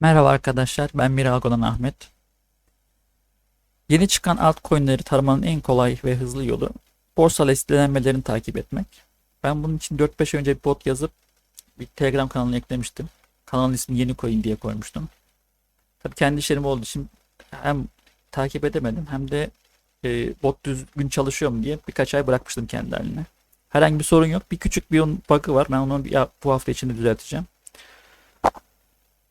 Merhaba arkadaşlar, ben Mirago'dan Ahmet. Yeni çıkan altcoin'leri taramanın en kolay ve hızlı yolu borsa listelenmelerini takip etmek. Ben bunun için 4-5 ay önce bir bot yazıp bir Telegram kanalına eklemiştim. Kanalın ismini Yeni Coin diye koymuştum. Tabii kendi işlerim olduğu için hem takip edemedim hem de e, bot düzgün çalışıyor mu diye birkaç ay bırakmıştım kendi haline. Herhangi bir sorun yok. Bir küçük bir bug'ı var. Ben onu bir- bu hafta içinde düzelteceğim.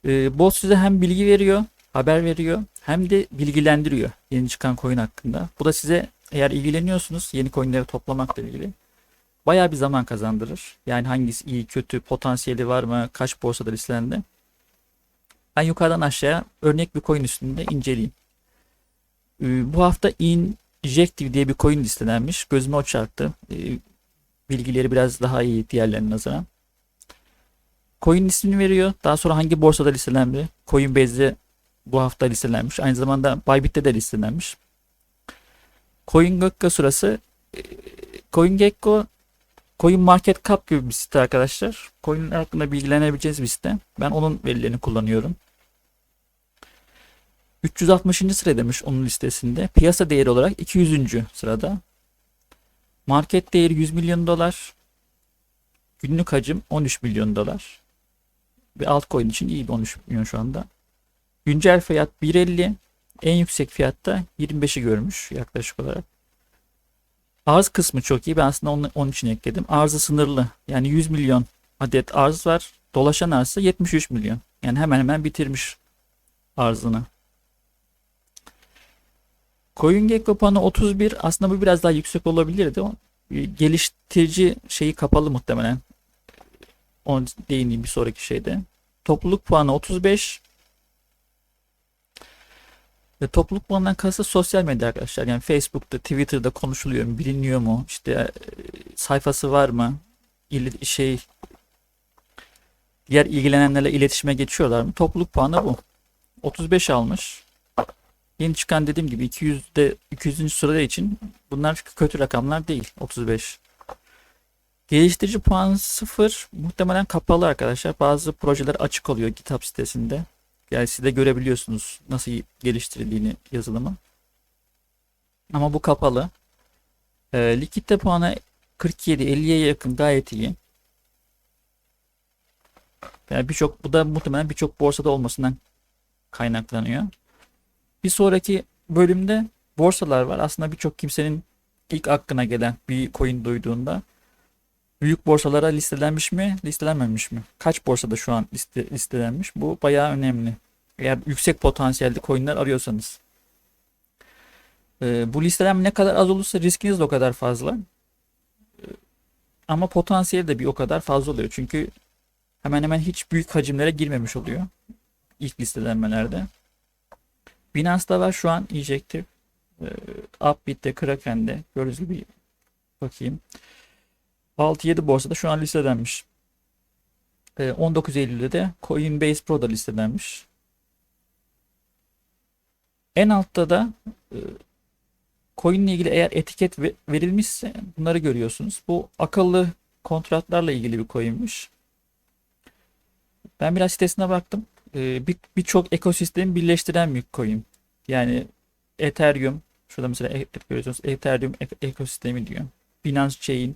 Ee, bot size hem bilgi veriyor, haber veriyor hem de bilgilendiriyor yeni çıkan coin hakkında. Bu da size eğer ilgileniyorsunuz yeni coinleri toplamakla ilgili bayağı bir zaman kazandırır. Yani hangisi iyi, kötü, potansiyeli var mı, kaç borsada listelendi. Ben yukarıdan aşağıya örnek bir coin üstünde inceleyeyim. Ee, bu hafta Injective diye bir coin listelenmiş. Gözüme o çarptı. Ee, bilgileri biraz daha iyi diğerlerine nazaran. Coin ismini veriyor. Daha sonra hangi borsada listelendi? Coinbase'de bu hafta listelenmiş. Aynı zamanda Bybit'te de listelenmiş. CoinGecko sırası e, CoinGecko Coin Market Cap gibi bir site arkadaşlar. Coin hakkında bilgilenebileceğiniz bir site. Ben onun verilerini kullanıyorum. 360. sıradaymış onun listesinde. Piyasa değeri olarak 200. sırada. Market değeri 100 milyon dolar. Günlük hacim 13 milyon dolar. Bir altcoin için iyi bir 13 milyon şu anda. Güncel fiyat 1.50. En yüksek fiyatta 25'i görmüş yaklaşık olarak. Arz kısmı çok iyi. Ben aslında onun, onun için ekledim. Arzı sınırlı. Yani 100 milyon adet arz var. Dolaşan arzı 73 milyon. Yani hemen hemen bitirmiş arzını. CoinGecko puanı 31. Aslında bu biraz daha yüksek olabilirdi. O geliştirici şeyi kapalı muhtemelen. Onu değineyim bir sonraki şeyde. Topluluk puanı 35. Ve topluluk puanından kastı sosyal medya arkadaşlar. Yani Facebook'ta, Twitter'da konuşuluyor mu, biliniyor mu? İşte e, sayfası var mı? İli- şey diğer ilgilenenlerle iletişime geçiyorlar mı? Topluluk puanı bu. 35 almış. Yeni çıkan dediğim gibi 200'de 200. sırada için bunlar kötü rakamlar değil. 35. Geliştirici puan 0 muhtemelen kapalı arkadaşlar. Bazı projeler açık oluyor GitHub sitesinde. Yani siz de görebiliyorsunuz nasıl geliştirildiğini yazılımı. Ama bu kapalı. Ee, Liquid'de puanı 47, 50'ye yakın gayet iyi. Yani birçok bu da muhtemelen birçok borsada olmasından kaynaklanıyor. Bir sonraki bölümde borsalar var. Aslında birçok kimsenin ilk aklına gelen bir coin duyduğunda büyük borsalara listelenmiş mi, listelenmemiş mi? Kaç borsada şu an liste, listelenmiş? Bu bayağı önemli. Eğer yüksek potansiyelli coinler arıyorsanız. Ee, bu listelenme ne kadar az olursa riskiniz de o kadar fazla. Ee, ama potansiyeli de bir o kadar fazla oluyor. Çünkü hemen hemen hiç büyük hacimlere girmemiş oluyor. ilk listelenmelerde. Binance'da var şu an Ejective. Ee, Upbit'te, Kraken'de. Gördüğünüz gibi bakayım. 6-7 borsada şu an listelenmiş. Ee, 19 Eylül'de de Coinbase Pro'da listelenmiş. En altta da e, coin ile ilgili eğer etiket ve- verilmişse bunları görüyorsunuz. Bu akıllı kontratlarla ilgili bir coinmiş. Ben biraz sitesine baktım. Ee, bir- birçok ekosistemi birleştiren bir coin. Yani Ethereum, şurada mesela e- görüyorsunuz Ethereum ek- ekosistemi diyor. Binance Chain.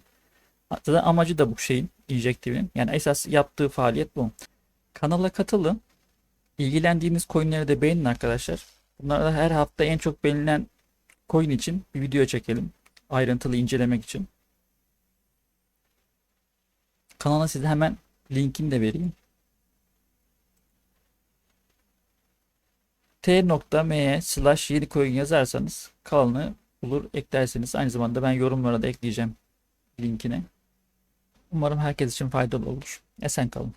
Zaten amacı da bu şeyin, Injective'in. Yani esas yaptığı faaliyet bu. Kanala katılın. İlgilendiğiniz coinleri de beğenin arkadaşlar. Bunlarda her hafta en çok beğenilen coin için bir video çekelim. Ayrıntılı incelemek için. Kanala size hemen linkini de vereyim. t.me slash yeni coin yazarsanız kanalını bulur eklersiniz. Aynı zamanda ben yorumlara da ekleyeceğim linkini. Umarım herkes için faydalı olur. Esen kalın.